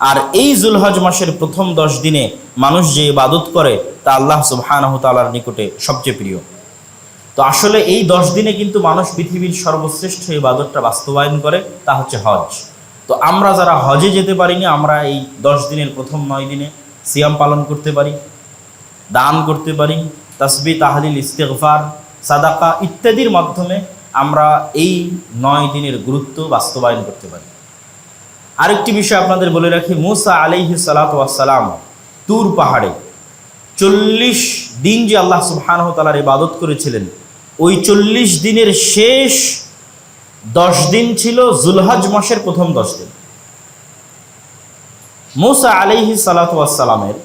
আর এই জুলহজ মাসের প্রথম দশ দিনে মানুষ যে ইবাদত করে, তা আল্লাহ সুবহানাহু তাআলার নিকটে সবচেয়ে প্রিয়। তো আসলে এই দশ দিনে কিন্তু মানুষ পৃথিবীর সর্বশ্রেষ্ঠ ইবাদতটা বাস্তবায়ন করে, তা হচ্ছে হজ। তো আমরা যারা হজে যেতে পারিনি, আমরা এই দশ দিনের প্রথম নয় দিনে সিয়াম পালন করতে পারি, দান করতে পারি, তসবি, তাহলিল, ইস্তেগফার, সাদাকা ইত্যাদির মাধ্যমে আমরা এই নয় দিনের গুরুত্ব বাস্তবায়ন করতে পারি। আরেকটি বিষয় আপনাদের বলে রাখি, মুসা আলাইহি সালাতাম তুর পাহাড়ে চল্লিশ দিন যে আল্লাহ সুবহানাহু তালার ইবাদত করেছিলেন, ওই চল্লিশ দিনের শেষ দশ দিন ছিল জুলহজ মাসের প্রথম দশ দিন। মুসা আলাইহি সালাতামের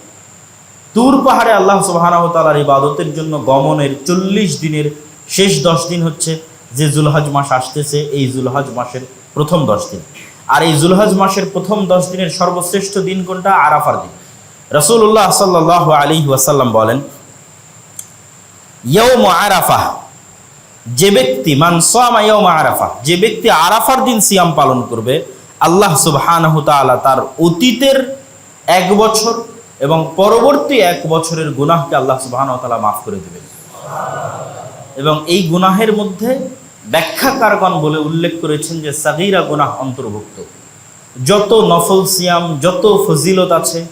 তুর পাহাড়ে আল্লাহ সুবহানাহু তালার ইবাদতের জন্য গমনের চল্লিশ দিনের শেষ দশ দিন হচ্ছে যে জুলহাজ মাস আসতেছে, এই জুলহাজ মাসের প্রথম দশ দিন। আর এই জুলহজ মাসের প্রথম দশ দিনের সর্বশ্রেষ্ঠ দিন কোনটা? আরাফার দিন। রসুল্লাহ সাল্লাহ আলী ওয়াসাল্লাম বলেন ইয়ৌম আরাফা যে ব্যক্তি, মান সামা ইয়ৌম আরাফা, যে ব্যক্তি আরাফার দিন সিয়াম পালন করবে, আল্লাহ তাআলা তার অতীতের এক বছর এবং পরবর্তী এক বছরের গুনাহকে আল্লাহ তাআলা মাফ করে দেবেন। এবং এই গুনাহের মধ্যে ব্যাখ্যাকারগণ বলে উল্লেখ করেছেন যে সাগিরা গুনাহ অন্তর্ভুক্ত। যত নফল সিয়াম, যত ফজিলত আছে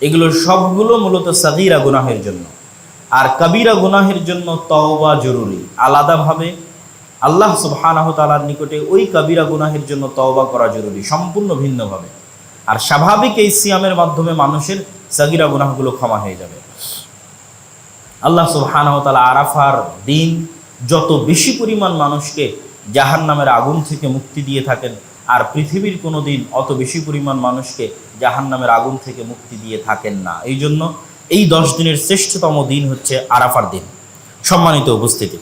এগুলো সবগুলো মূলত সাগিরা গুনাহের জন্য। আর কবিরা গুনাহের জন্য তওবা জরুরি। আলাদাভাবে আল্লাহ সুবহানাহু তাআলার নিকটে ওই কবিরা গুনাহের জন্য তওবা করা জরুরি, সম্পূর্ণ ভিন্নভাবে। আর স্বাভাবিক এই সিয়ামের মাধ্যমে মানুষের সাগিরা গুনাহগুলো ক্ষমা হয়ে যাবে। আল্লাহ সুবহানাহু তাআলা আরাফার দিন যত বেশি পরিমাণ মানুষকে জাহান নামের আগুন থেকে মুক্তি দিয়ে থাকেন, আর পৃথিবীর কোনো দিন অত বেশি পরিমাণ মানুষকে জাহান নামের আগুন থেকে মুক্তি দিয়ে থাকেন না। এই জন্য এই দশ দিনের শ্রেষ্ঠতম দিন হচ্ছে আরাফার দিন। সম্মানিত উপস্থিতি।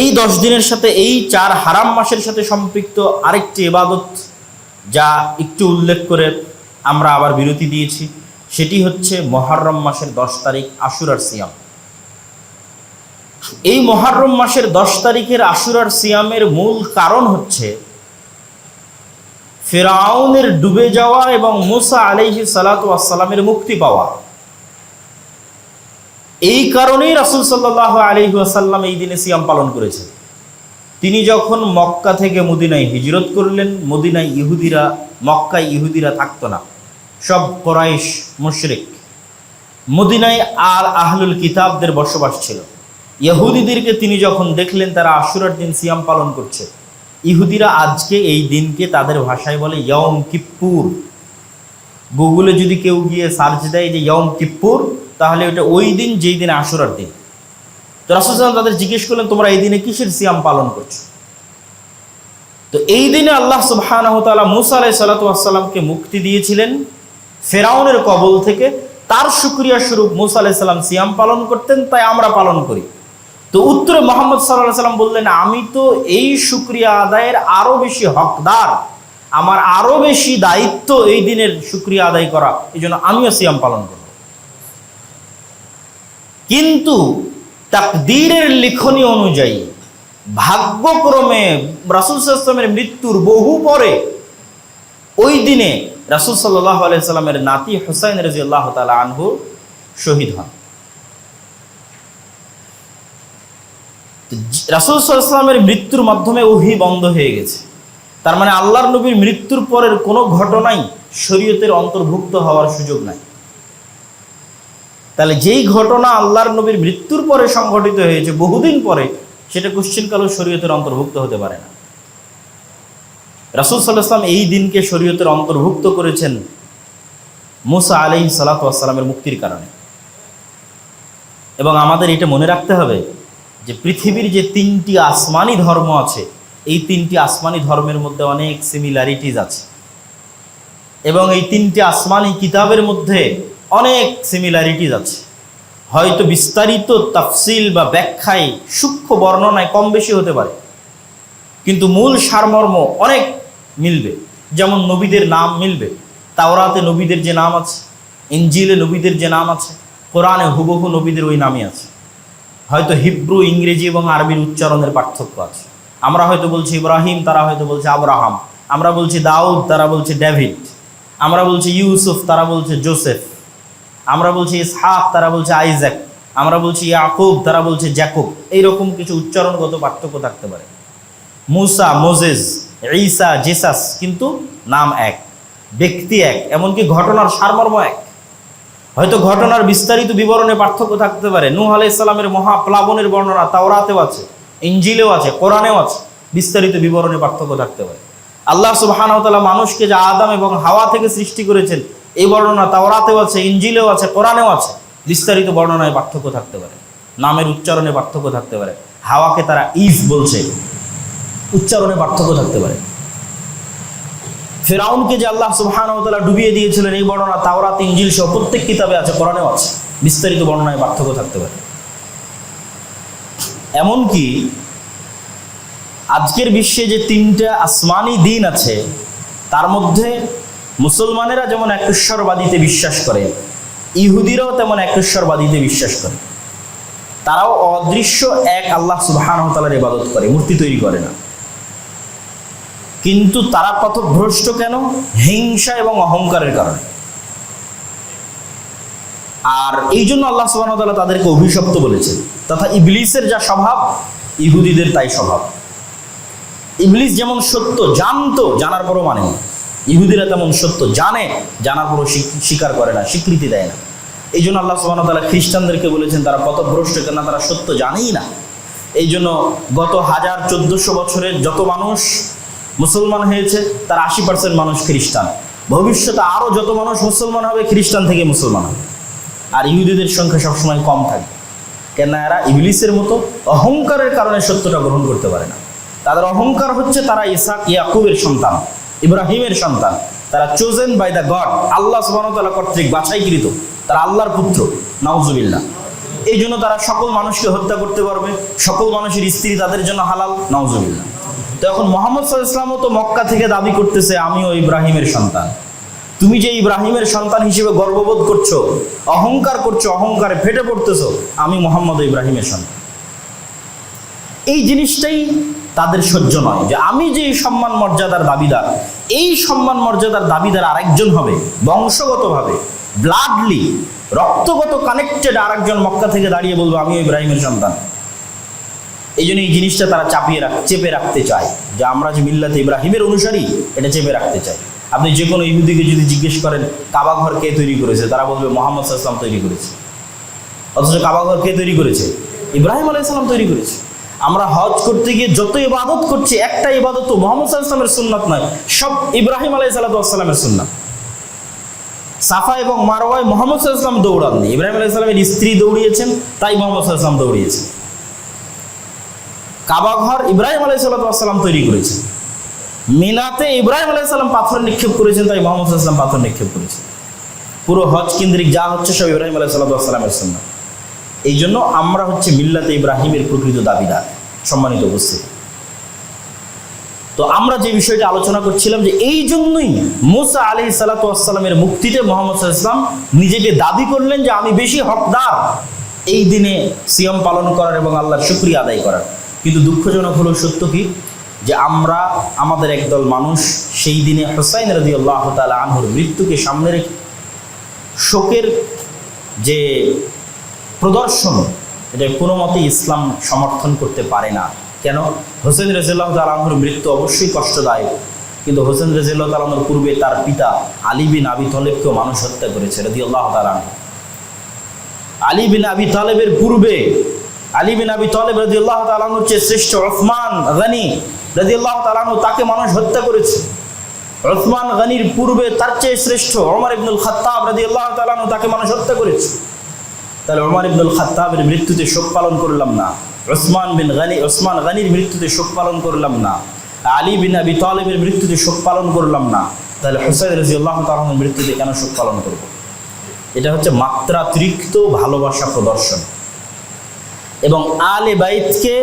এই দশ দিনের সাথে এই চার হারাম মাসের সাথে সম্পৃক্ত আরেকটি ইবাদত যা একটু উল্লেখ করে আমরা আবার বিরতি দিয়েছি, সেটি হচ্ছে মহারম মাসের দশ তারিখ আশুরার সিয়াম। এই মহারম মাসের দশ তারিখের আশুরার সিয়ামের মূল কারণ হচ্ছে ফেরাউনের ডুবে যাওয়া এবং মুসা আলাইহি সালাতামের মুক্তি পাওয়া। এই কারণেই রাসুল সাল্লাহ আলহি আসাল্লাম এই দিনে সিয়াম পালন করেছেন। তিনি যখন মক্কা থেকে মদিনায় হিজরত করলেন, মদিনায় ইহুদিরা, মক্কায় ইহুদিরা থাকতো না। সব কোরাইশ মুশরিক। মদিনায় আর আহলুল কিতাবদের বসবাস ছিল। ইহুদিদেরকে তিনি যখন দেখলেন, তারা আশুরার দিন সিয়াম পালন করছে। ইহুদিরা আজকে এই দিনকে তাদের ভাষায় বলে ইয়ম কিপ্পুর। গুগলে যদি কেউ গিয়ে সার্চ দেয় যে ইয়ম কিপ্পুর, তাহলে ওটা ওই দিন, যেই দিন আশুরার দিন। তো রাসুলাম তাদের জিজ্ঞেস করলেন, তোমরা এই দিনে কিসের সিয়াম পালন করছ? তো এই দিনে আল্লাহ তাআলা মুসা আলাইহিস সালাতামকে মুক্তি দিয়েছিলেন ফেরাউনের কবল থেকে। তার শুক্রিয়া স্বরূপ মুসা আলাইহিস সালাম সিয়াম পালন করতেন, তাই আমরা পালন করি। তো উত্তরে মোহাম্মদ সাল্লাহ সাল্লাম বললেন, আমি তো এই শুক্রিয়া আদায়ের আরও বেশি হকদার। আমার আরও বেশি দায়িত্ব এই দিনের শুক্রিয়া আদায় করা। এই জন্য আমিও সিয়াম পালন করব। কিন্তু তাকদীরের লিখনী অনুযায়ী ভাগ্যক্রমে রাসুল সাল্লামের মৃত্যুর বহু পরে ওই দিনে রাসুল সাল্লাহ আলাইসাল্লামের নাতি হুসাইন রাজি আল্লাহ তালা আনহু শহীদ হন। রাসুল সাল্লামের মৃত্যুর মাধ্যমে ওহি বন্ধ হয়ে গেছে। তার মানে আল্লাহর নবীর মৃত্যুর পরের কোনো ঘটনাই শরীয়তের অন্তর্ভুক্ত হওয়ার সুযোগ নাই। তাহলে যেই ঘটনা আল্লাহর নবীর মৃত্যুর পরে সংঘটিত হয়েছে, বহুদিন পরে, সেটা কোশ্চিনকালও শরীয়তের অন্তর্ভুক্ত হতে পারে না। রাসুল সাল্লাহাম এই দিনকে শরীয়তের অন্তর্ভুক্ত করেছেন মুসা আলি সালাতামের মুক্তির কারণে। এবং আমাদের এটা মনে রাখতে হবে যে পৃথিবীর যে তিনটি আসমানি ধর্ম আছে, এই তিনটি আসমানি ধর্মের মধ্যে অনেক সিমিলারিটিজ আছে। এবং এই তিনটি আসমানি কিতাবের মধ্যে অনেক সিমিলারিটিজ আছে। হয়তো বিস্তারিত তাফসিল বা ব্যাখ্যায় সূক্ষ্ম বর্ণনায় কম বেশি হতে পারে। কিন্তু মূল সারমর্ম অনেক মিলবে। যেমন নবীদের নাম মিলবে। তাওরাতে নবীদের যে নাম আছে ইঞ্জিলে নবীদের যে নাম আছে, কোরআনে হুবহু নবীদের ওই নামই আছে। হয়তো হিব্রু, ইংরেজি এবং আরবির উচ্চারণের পার্থক্য আছে। আমরা হয়তো বলছি ইব্রাহিম, তারা হয়তো বলছে আব্রাহাম। আমরা বলছি দাউদ, তারা বলছে ডেভিড। আমরা বলছি ইউসুফ, তারা বলছে জোসেফ। আমরা বলছি ইসহাক, তারা বলছে আইজ্যাক। আমরা বলছি ইয়াকুব, তারা বলছে জ্যাকুব। এইরকম কিছু উচ্চারণগত পার্থক্য থাকতে পারে। মুসা মোজেজ ঈসা, জেসাস কিন্তু নাম এক, ব্যক্তি এক, এমনকি ঘটনার সারমর্ম এক। হয়তো ঘটনার বিস্তারিত বিবরণে পার্থক্য থাকতে পারে। নূহ আলাইহিস সালামের মহাপ্লাবনের বর্ণনা তাওরাতেও আছে ইঞ্জিলেও আছে, কোরআনেও আছে। বিস্তারিত বিবরণে পার্থক্য থাকতে পারে। আল্লাহ সুবহানাহু ওয়া মানুষকে যে আদাম এবং হাওয়া থেকে সৃষ্টি করেছেন, এই বর্ণনা তাওরাতেও আছে ইঞ্জিলেও আছে, কোরআনেও আছে। বিস্তারিত বর্ণনায় পার্থক্য থাকতে পারে। নামের উচ্চারণে পার্থক্য থাকতে পারে। হাওয়াকে তারা ইফ বলছে। উচ্চারণে পার্থক্য থাকতে পারে। ফেরাউনকে যে আল্লাহ ওয়া ডুবিয়ে দিয়েছিলেন এই বর্ণনা, তাওরাত, ইনজিল সহ প্রত্যেক কিতাবে আছে, কোরআনেও আছে। বিস্তারিত বর্ণনায় পার্থক্য থাকতে পারে। এমনকি আজকের বিশ্বে যে তিনটা আসমানি দিন আছে, তার মধ্যে মুসলমানেরা যেমন একেশ্বরবাদীতে বিশ্বাস করে, ইহুদিরাও তেমন একেশ্বরবাদীতে বিশ্বাস করে। তারাও অদৃশ্য এক আল্লাহ সুবহানাহু ওয়া তাআলার ইবাদত করে, মূর্তি তৈরি করে না। কিন্তু তারা পথভ্রষ্ট কেন? হিংসা এবং অহংকারের কারণে। আর এই জন্য আল্লাহ সুবহানাহু তাদেরকে অভিশপ্ত বলেছেন। তথা ইবলিসের যা স্বভাব, ইহুদিদের তাই স্বভাব। ইবলিস যেমন সত্য, জানতো, জানার পরও মানে ইহুদিরা তেমন সত্য জানে, জানার পরও স্বীক- স্বীকার করে না, স্বীকৃতি দেয় না। এই জন্য আল্লাহ সুবহানাহু ওয়া তাআলা খ্রিস্টানদেরকে বলেছেন, তারা পথভ্রষ্ট কেন তারা সত্য জানেই না। এই জন্য গত হাজার চোদ্দশো বছরের যত মানুষ মুসলমান হয়েছে, তার আশি পার্সেন্ট মানুষ খ্রিস্টান। ভবিষ্যতে আরও যত মানুষ মুসলমান হবে, খ্রিস্টান থেকে মুসলমান হবে। আর ইহুদিদের সংখ্যা সবসময় কম থাকে কেন এরা ইবলিসের মতো অহংকারের কারণে সত্যটা গ্রহণ করতে পারে না। তাদের অহংকার হচ্ছে তারা ইসাক, ইয়াকুবের সন্তান, ইব্রাহিমের সন্তান। তারা চোজেন বাই দ্য গড আল্লাহ সুবাহতাল্লাহ কর্তৃক বাছাইকৃত। তারা আল্লাহর পুত্র, নাউজুবিল্লাহ। এই জন্য তারা সকল মানুষকে হত্যা করতে পারবে। সকল মানুষের স্ত্রী তাদের জন্য হালাল, নাউজুবিল্লাহ। তো এখন মোহাম্মদ সাল্লাহ তো মক্কা থেকে দাবি করতেছে, আমিও ইব্রাহিমের সন্তান। তুমি যে ইব্রাহিমের সন্তান হিসেবে গর্ববোধ করছ, অহংকার করছ, অহংকারে ফেটে পড়তেছো, আমি মোহাম্মদ ইব্রাহিমের সন্তান। এই জিনিসটাই তাদের সহ্য নয় যে আমি যে সম্মান মর্যাদার দাবিদার, এই সম্মান মর্যাদার দাবিদার আরেকজন হবে, বংশগতভাবে ব্লাডলি রক্তগত কানেক্টেড আরেকজন মক্কা থেকে দাঁড়িয়ে বলব, আমিও ইব্রাহিমের সন্তান। এই জন্য এই জিনিসটা তারা চাপিয়ে রাখ, চেপে রাখতে চায়। যে আমরা যে মিল্লাতে ইব্রাহিমের অনুসারী, এটা চেপে রাখতে চাই। আপনি যে কোনো ইহুদিকে যদি জিজ্ঞেস করেন, কাবা ঘর কে তৈরি করেছে? তারা বলবে, মোহাম্মদ সাল্লাম তৈরি করেছে। অথচ কাবা ঘর কে তৈরি করেছে? ইব্রাহিম আলাইসাল্লাম তৈরি করেছে। আমরা হজ করতে গিয়ে যত ইবাদত করছি, একটা ইবাদত তো মোহাম্মদ সাল্লামের সুন্নাত নয়, সব ইব্রাহিম আলাই সাল্লামের সুন্নাত। সাফা এবং মারওয়ায় মোহাম্মদ সাল্লাম দৌড়াননি। ইব্রাহিম আলাই সাল্লামের স্ত্রী দৌড়িয়েছেন, তাই মোহাম্মদ সাল্লাম দৌড়িয়েছেন। কাবা ঘর ইব্রাহিম আলাই সাল্লাম তৈরি করেছেন। মিনাতে ইব্রাহিম আলাই সাল্লাম পাথর নিক্ষেপ করেছেন, তাই মোহাম্মদ সাল্লাম পাথর নিক্ষেপ করেছেন। পুরো হজ কেন্দ্রিক যা হচ্ছে সব ইব্রাহিম আলাই সাল্লামের সুন্নাত। এই জন্য আমরা হচ্ছে মিল্লাতে ইব্রাহিমের প্রকৃত দাবিদার, সম্মানিত উপস্থিতি। তো আমরা যে বিষয়টা আলোচনা করছিলাম যে এই জন্যই মুসা আলি সালাতামের মুক্তিতে মোহাম্মদ ইসলাম নিজেকে দাবি করলেন যে আমি বেশি হকদার। এই দিনে সিয়াম পালন করার এবং আল্লাহর শুক্রিয়া আদায় করার। কিন্তু দুঃখজনক হলো সত্য কি? যে আমরা, আমাদের একদল মানুষ সেই দিনে হোসাইন রদি আল্লাহ তালা আনহুর মৃত্যুকে সামনে রেখে শোকের যে প্রদর্শন, এটা কোনো মতেই ইসলাম সমর্থন করতে পারে না। কেন? হোসেন রেজিল্লাহ তালাহুর মৃত্যু অবশ্যই কষ্টদায়ক। কিন্তু হোসেন রেজিল্লাহ তালাহুর পূর্বে তার পিতা আলী বিন আবি তলেবকেও মানুষ হত্যা করেছে রদি আল্লাহ তালাহ আলী বিন আবি তালেবের পূর্বে আলী বিন আবি তালেব রদি আল্লাহ তালাহুর চেয়ে শ্রেষ্ঠ ওসমান গানি রদি আল্লাহ তালাহু তাকে মানুষ হত্যা করেছে। ওসমান গানির পূর্বে তার চেয়ে শ্রেষ্ঠ ওমর ইবনুল খাত্তাব রদি আল্লাহ তালাহু তাকে মানুষ হত্যা করেছে। তাহলে ওমর ইবনুল খাত্তাবের মৃত্যুতে শোক পালন করলাম না। ওসমান বিন গানি ওসমান গানির মৃত্যুতে শোক পালন করলাম না। আলী বিন আবি তালেবের মৃত্যুতে শোক পালন করলাম না। তাহলে হুসাইন রাজি আল্লাহ তালনের মৃত্যুতে কেন শোক পালন করব? এটা হচ্ছে মাত্রাতিরিক্ত ভালোবাসা প্রদর্শন। এবং আলে বাইতকে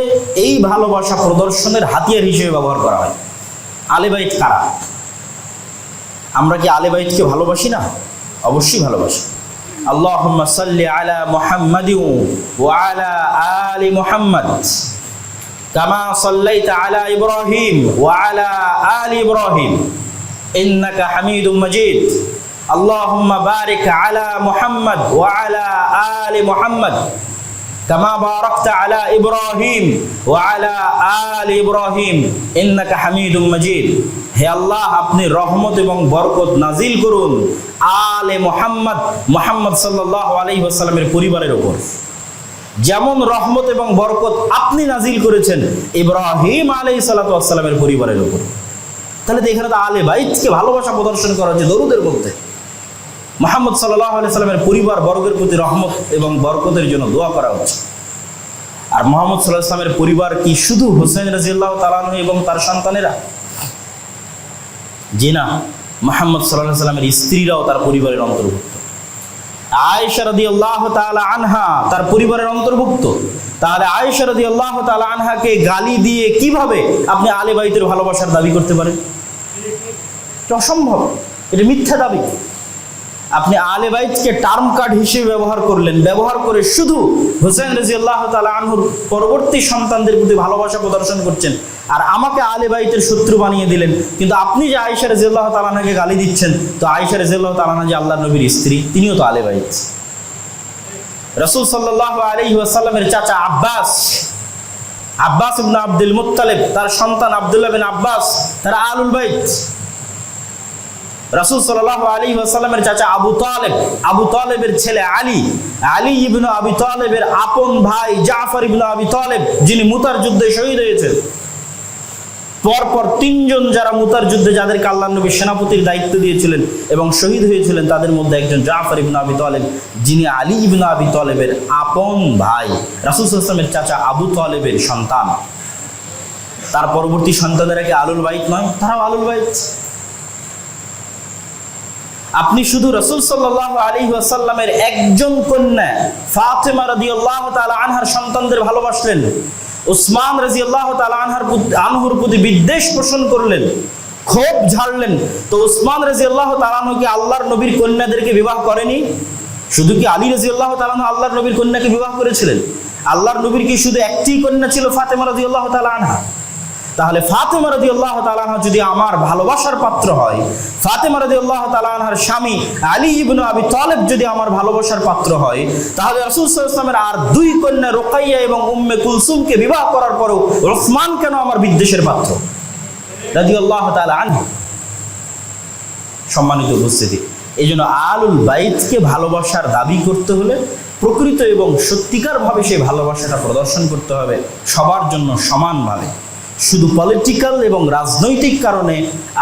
এই ভালোবাসা প্রদর্শনের হাতিয়ার হিসেবে ব্যবহার করা হয় আলে বাইত কারা আমরা কি আলে বাইতকে ভালোবাসি না অবশ্যই ভালোবাসি اللهم صل على محمد وعلى آل محمد كما صليت على إبراهيم وعلى آل إبراهيم ইন্নাকা হামিদুম মাজিদ اللهم بارك على محمد وعلى آل محمد كما باركت على إبراهيم وعلى آل إبراهيم إنك حميد مجيد হে আল্লাহ আপনি রহমত এবং বরকত নাজিল করুন আলে মোহাম্মদ মোহাম্মদ সাল্লাহ আলাইহি ওয়াসাল্লামের পরিবারের উপর যেমন রহমত এবং বরকত আপনি নাজিল করেছেন ইব্রাহিম আলাই সালাতামের পরিবারের উপর তাহলে তো এখানে তো আলে বাইতকে ভালোবাসা প্রদর্শন করা হচ্ছে দরুদের মধ্যে মোহাম্মদ সাল্লাহ সাল্লামের পরিবার বর্গের প্রতি রহমত এবং বরকতের জন্য দোয়া করা হচ্ছে আর মোহাম্মদ সাল্লাহ ইসলামের পরিবার কি শুধু হোসেন রাজিয়াল্লাহ তালানহ এবং তার সন্তানেরা? জি না, মোহাম্মদ সাল্লাহ সাল্লামের স্ত্রীরাও তার পরিবারের অন্তর্ভুক্ত। আল্লাহ আনহা তার পরিবারের অন্তর্ভুক্ত। তাহলে আল্লাহ আনহাকে গালি দিয়ে কীভাবে আপনি ভালোবাসার দাবি করতে পারেন? অসম্ভব। এটা মিথ্যা দাবি। আপনি আলে বাইতকে টার্ম কার্ড হিসেবে ব্যবহার করলেন। ব্যবহার করে শুধু হোসেন রাজি আল্লাহ তালা আনহুর পরবর্তী সন্তানদের প্রতি ভালোবাসা প্রদর্শন করছেন আর আমাকে আলে বাইতের শত্রু বানিয়ে দিলেন। কিন্তু আপনি যে আয়েশা রাজি আল্লাহ তালানাকে গালি দিচ্ছেন, তো আয়েশা রাজি আল্লাহ তালানা যে আল্লাহ নবীর স্ত্রী, তিনিও তো আলে বাইত। রসুল সাল্লাহ আলহি আসাল্লামের চাচা আব্বাস আব্বাস ইবনা আব্দুল মুত্তালেব, তার সন্তান আব্দুল্লাহ বিন আব্বাস, তারা আলুল বাইত। রাসুল সাল্লাহ আলী ওয়াসাল্লামের চাচা আবু তালেব, আবু তালেবের ছেলে আলী আলী ইবনু আবি তালেবের আপন ভাই জাফর ইবনু আবি তালেব, যিনি মুতার যুদ্ধে শহীদ হয়েছেন। পরপর তিনজন যারা মুতার যুদ্ধে, যাদেরকে আল্লাহ নবী সেনাপতির দায়িত্ব দিয়েছিলেন এবং শহীদ হয়েছিলেন, তাদের মধ্যে একজন জাফর ইবনু আবি তালেব, যিনি আলী ইবনু আবি তালেবের আপন ভাই, রাসুল সাল্লামের চাচা আবু তালেবের সন্তান। তার পরবর্তী সন্তানেরা কি আলুল বাইত নয়? তারাও আলুল বাইত। আপনি শুধু রসুল সাল্লাহ আলী ওয়াসাল্লামের একজন কন্যা ফাতেমা রাজি আল্লাহ আনহার সন্তানদের ভালোবাসলেন, উসমান রাজি আল্লাহ আনহার আনহুর প্রতি বিদ্বেষ পোষণ করলেন, ক্ষোভ ঝাড়লেন। তো উসমান রাজি আল্লাহ তালানহ কি আল্লাহর নবীর কন্যাদেরকে বিবাহ করেনি? শুধু কি আলী রাজি আল্লাহ তালানহ আল্লাহর নবীর কন্যাকে বিবাহ করেছিলেন? আল্লাহর নবীর কি শুধু একটি কন্যা ছিল ফাতেমা রাজি আল্লাহ তালা আনহা? তাহলে ফাতেমা রাদি আল্লাহ তালাহা যদি আমার ভালোবাসার পাত্র হয়, ফাতেমা রাদি আল্লাহ তালাহার স্বামী আলী ইবনু আবি তালেব যদি আমার ভালোবাসার পাত্র হয়, তাহলে রাসুল ইসলামের আর দুই কন্যা রোকাইয়া এবং উম্মে কুলসুমকে বিবাহ করার পরেও রসমান কেন আমার বিদ্বেষের পাত্র? রাদি আল্লাহ তালা আনহু। সম্মানিত উপস্থিতি এই জন্য আলুল বাইতকে ভালোবাসার দাবি করতে হলে প্রকৃত এবং সত্যিকারভাবে সেই ভালোবাসাটা প্রদর্শন করতে হবে সবার জন্য সমানভাবে। শুধু পলিটিক্যাল এবং রাজনৈতিক কারণে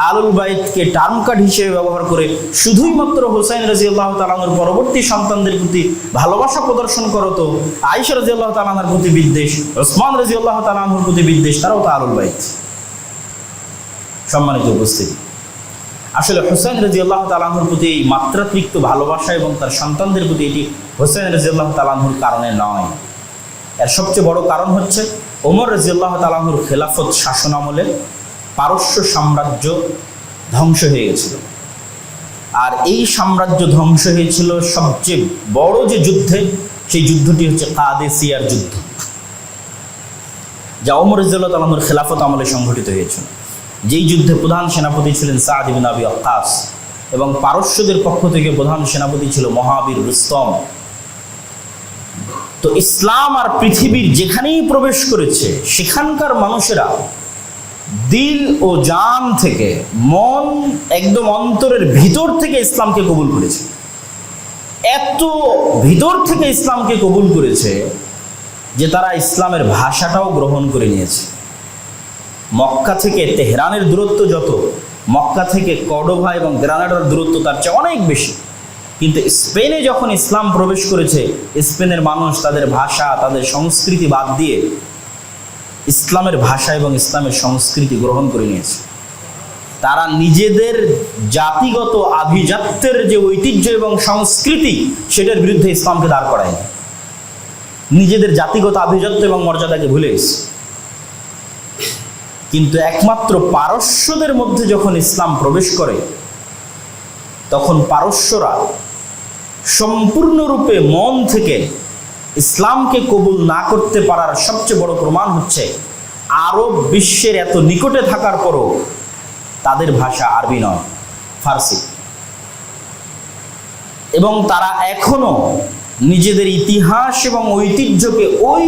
আলুল বাইদকে টার্ম কার্ড হিসেবে ব্যবহার করে শুধুই মাত্র হোসাইন রাজি আল্লাহ তালানোর পরবর্তী সন্তানদের প্রতি ভালোবাসা প্রদর্শন করো তো। আয়েশা রাজি আল্লাহ তালানার প্রতি বিদ্বেষ, ওসমান রাজি আল্লাহ তালানোর প্রতি বিদ্বেষ, তারাও তো আলুল বাইত। সম্মানিত উপস্থিতি। আসলে হোসেন রাজি আল্লাহ তালাহুর প্রতি এই মাত্রাতিরিক্ত ভালোবাসা এবং তার সন্তানদের প্রতি এটি হোসেন রাজি আল্লাহ তালাহুর কারণে নয়। এর সবচেয়ে বড় কারণ হচ্ছে ওমর রাজি আল্লাহ তালাহুর খেলাফত শাসন আমলে পারস্য সাম্রাজ্য ধ্বংস হয়ে গেছিল। আর এই সাম্রাজ্য ধ্বংস হয়েছিল সবচেয়ে বড় যে যুদ্ধে, সেই যুদ্ধটি হচ্ছে কাদেসিয়ার যুদ্ধ, যা ওমর রাজিউল্লাহ তালাহুর খেলাফত আমলে সংঘটিত হয়েছিল। যেই যুদ্ধে প্রধান সেনাপতি ছিলেন সাদ ইবিন আবি আক্কাস এবং পারস্যদের পক্ষ থেকে প্রধান সেনাপতি ছিল মহাবীর রুস্তম। তো ইসলাম আর পৃথিবীর যেখানেই প্রবেশ করেছে, সেখানকার মানুষেরা দিল ও জান থেকে, মন একদম অন্তরের ভিতর থেকে ইসলামকে কবুল করেছে। এত ভিতর থেকে ইসলামকে কবুল করেছে যে তারা ইসলামের ভাষাটাও গ্রহণ করে নিয়েছে। মক্কা থেকে তেহরানের দূরত্ব যত, মক্কা থেকে কডোভা এবং গ্রানাডার দূরত্ব তার চেয়ে অনেক বেশি। কিন্তু স্পেনে যখন ইসলাম প্রবেশ করেছে, স্পেনের মানুষ তাদের ভাষা, তাদের সংস্কৃতি বাদ দিয়ে ইসলামের ভাষা এবং ইসলামের সংস্কৃতি গ্রহণ করে নিয়েছে। তারা নিজেদের জাতিগত আভিজাত্যের যে ঐতিহ্য এবং সংস্কৃতি, সেটার বিরুদ্ধে ইসলামকে দাঁড় করায় নিজেদের জাতিগত আভিজাত্য এবং মর্যাদাকে ভুলে গেছে। কিন্তু একমাত্র পারস্যদের মধ্যে যখন ইসলাম প্রবেশ করে, তখন পারস্যরা সম্পূর্ণরূপে মন থেকে ইসলামকে কবুল না করতে পারার সবচেয়ে বড় প্রমাণ হচ্ছে, আরব বিশ্বের এত নিকটে থাকার পরও তাদের ভাষা আরবি নয়, ফার্সি। এবং তারা এখনও নিজেদের ইতিহাস এবং ঐতিহ্যকে ওই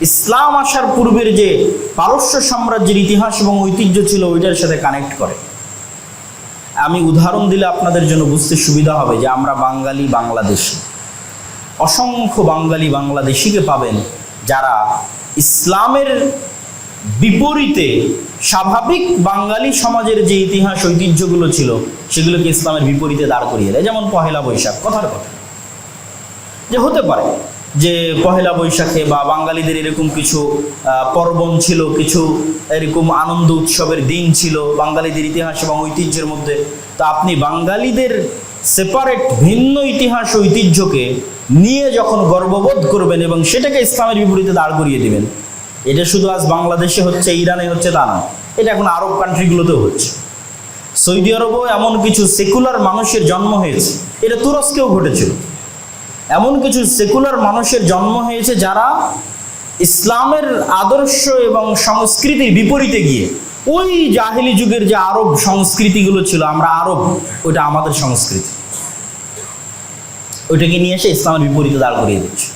ইসলাম আসার পূর্বের যে পারস্য সাম্রাজ্যের ইতিহাস এবং ঐতিহ্য ছিল, ওইটার সাথে কানেক্ট করে। আমি উদাহরণ দিলে আপনাদের জন্য বুঝতে সুবিধা হবে যে আমরা বাঙালি বাংলাদেশি। অসংখ্য বাঙালি বাংলাদেশিকে পাবেন যারা ইসলামের বিপরীতে স্বাভাবিক বাঙালি সমাজের যে ইতিহাস, ঐতিহ্যগুলো ছিল, সেগুলোকে ইসলামের বিপরীতে দাঁড় করিয়ে দেয়। যেমন পহেলা বৈশাখ, কথার কথা। যে হতে পারে যে পহেলা বৈশাখে বা বাঙালিদের এরকম কিছু পর্বণ ছিল, কিছু এরকম আনন্দ উৎসবের দিন ছিল বাঙালিদের ইতিহাস এবং ঐতিহ্যের মধ্যে, তো আপনি বাঙালিদের সেপারেট ভিন্ন ইতিহাস ঐতিহ্যকে নিয়ে যখন গর্ববোধ করবেন এবং সেটাকে ইসলামের বিপরীতে দাঁড় করিয়ে দিবেন, এটা শুধু আজ বাংলাদেশে হচ্ছে, ইরানে হচ্ছে তা না, এটা এখন আরব কান্ট্রিগুলোতেও হচ্ছে। সৌদি আরবেও এমন কিছু সেকুলার মানুষের জন্ম হয়েছে, এটা তুরস্কেও ঘটেছিল। এমন কিছু সেকুলার মানুষের জন্ম হয়েছে যারা ইসলামের আদর্শ এবং সংস্কৃতির বিপরীতে গিয়ে, ওই জাহিলি যুগের যে আরব সংস্কৃতিগুলো ছিল, আমরা আরব ওটা আমাদের সংস্কৃতি। ওইটাকে নিয়ে এসে ইসলামের বিপরীতে দাঁড় করিয়ে দিচ্ছে।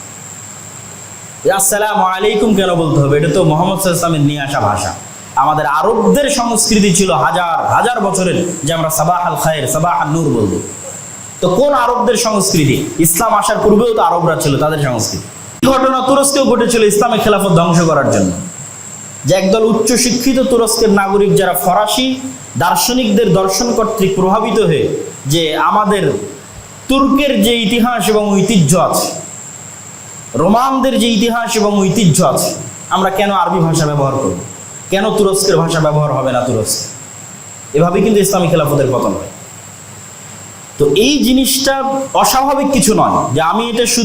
আসসালামু আলাইকুম কেন বলতে হবে? এটা তো মোহাম্মদ ওয়াসাল্লামের নিয়ে আসা ভাষা। আমাদের আরবদের সংস্কৃতি ছিল হাজার হাজার বছরের, যে আমরা সাবাহ আল খায়ের সাবাহ আল নূর বলব। তো কোন আরবদের সংস্কৃতি? ইসলাম আসার পূর্বেও তো আরবরা ছিল, তাদের সংস্কৃতি। ঘটনা তুরস্কেও ঘটেছিল ইসলামের খেলাফত ধ্বংস করার জন্য? যে একদল উচ্চ শিক্ষিত তুরস্কের নাগরিক যারা ফরাসি দার্শনিকদের দর্শন কর্তৃক প্রভাবিত হয়ে যে আমাদের তুর্কের যে ইতিহাস এবং ঐতিহ্য আছে, রোমানদের যে ইতিহাস এবং ঐতিহ্য আছে, আমরা কেন আরবি ভাষা ব্যবহার করব? কেন তুরস্কের ভাষা ব্যবহার হবে না তুরস্ক? এভাবে কিন্তু ইসলামী খেলাফতের পতন হয়। তো এই জিনিসটা অস্বাভাবিক কিছু নয় যে আমি এটা শুধু